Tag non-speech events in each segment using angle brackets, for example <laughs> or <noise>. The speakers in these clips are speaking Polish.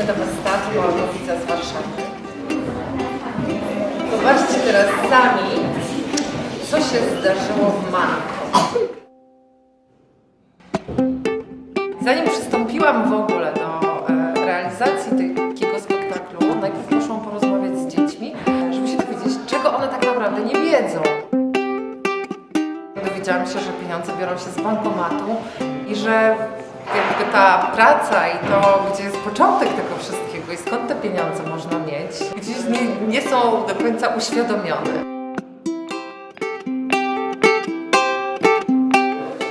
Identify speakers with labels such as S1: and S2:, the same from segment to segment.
S1: Wróćmy do Was teatru z Warszawy. Zobaczcie teraz sami, co się zdarzyło w Manko. Zanim przystąpiłam w ogóle do e, realizacji takiego spektaklu, najpierw muszą porozmawiać z dziećmi, żeby się dowiedzieć, czego one tak naprawdę nie wiedzą. Dowiedziałam się, że pieniądze biorą się z bankomatu i że jakby ta praca i to, gdzie jest początek tego wszystkiego i skąd te pieniądze można mieć, gdzieś nie, nie są do końca uświadomione.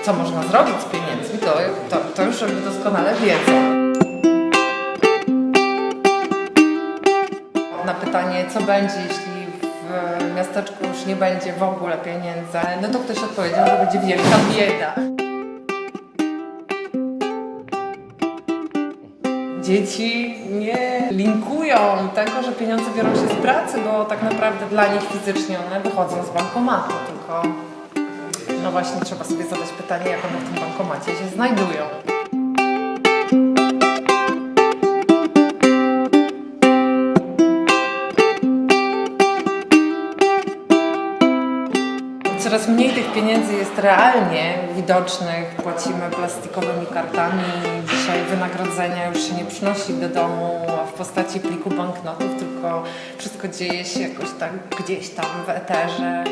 S1: Co można zrobić z pieniędzmi, to, to, to już oni doskonale wiedzą. Na pytanie, co będzie, jeśli w miasteczku już nie będzie w ogóle pieniędzy, no to ktoś odpowiedział, że będzie wielka bieda. Dzieci nie linkują tego, że pieniądze biorą się z pracy, bo tak naprawdę dla nich fizycznie one wychodzą z bankomatu, tylko no właśnie trzeba sobie zadać pytanie, jak one w tym bankomacie się znajdują. Coraz mniej tych pieniędzy jest realnie widocznych. Płacimy plastikowymi kartami. Dzisiaj wynagrodzenia już się nie przynosi do domu w postaci pliku banknotów, tylko wszystko dzieje się jakoś tak gdzieś tam w eterze.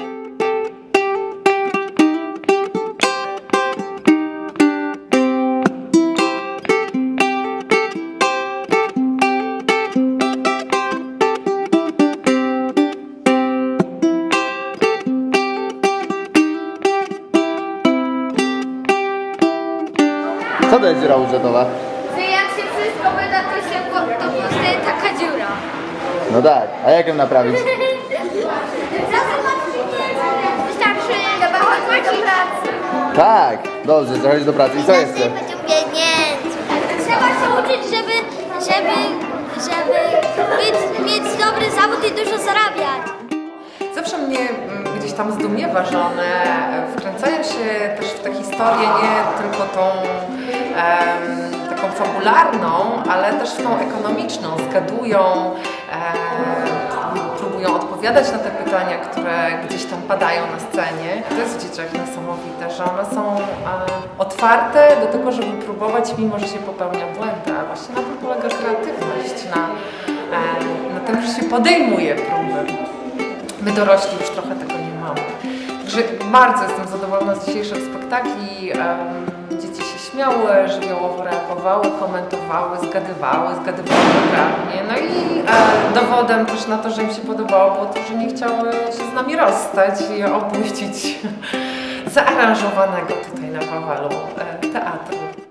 S2: Co to jest dziura budżetowa?
S3: Że jak się wszystko wyda, to się po, to powstaje taka dziura.
S2: No tak, a jak ją naprawić? <laughs>
S3: Wystarczy chyba chodzić do pracy.
S2: Tak, dobrze, zachodź do pracy. I co jeszcze?
S3: Pieniędzy. Trzeba się uczyć, żeby, żeby, żeby mieć, mieć dobry zawód i dużo zarabiać.
S1: Zawsze mnie mm, gdzieś tam zdumiewa, że one wkręcają się też w tę historię nie tylko tą taką fabularną, ale też tą ekonomiczną. Zgadują, próbują odpowiadać na te pytania, które gdzieś tam padają na scenie. To jest w dzieciach niesamowite, że one są otwarte do tego, żeby próbować, mimo że się popełnia błędy. A właśnie na tym polega kreatywność, na, na tym, że się podejmuje próby. My dorośli już trochę tego nie mamy. Także bardzo jestem zadowolona z dzisiejszych spektakli. Dzieci się śmiały, żywiołowo reagowały, komentowały, zgadywały, zgadywały poprawnie. No i e, dowodem też na to, że im się podobało, było to, że nie chciały się z nami rozstać i opuścić <laughs> zaaranżowanego tutaj na Wawelu e, teatru.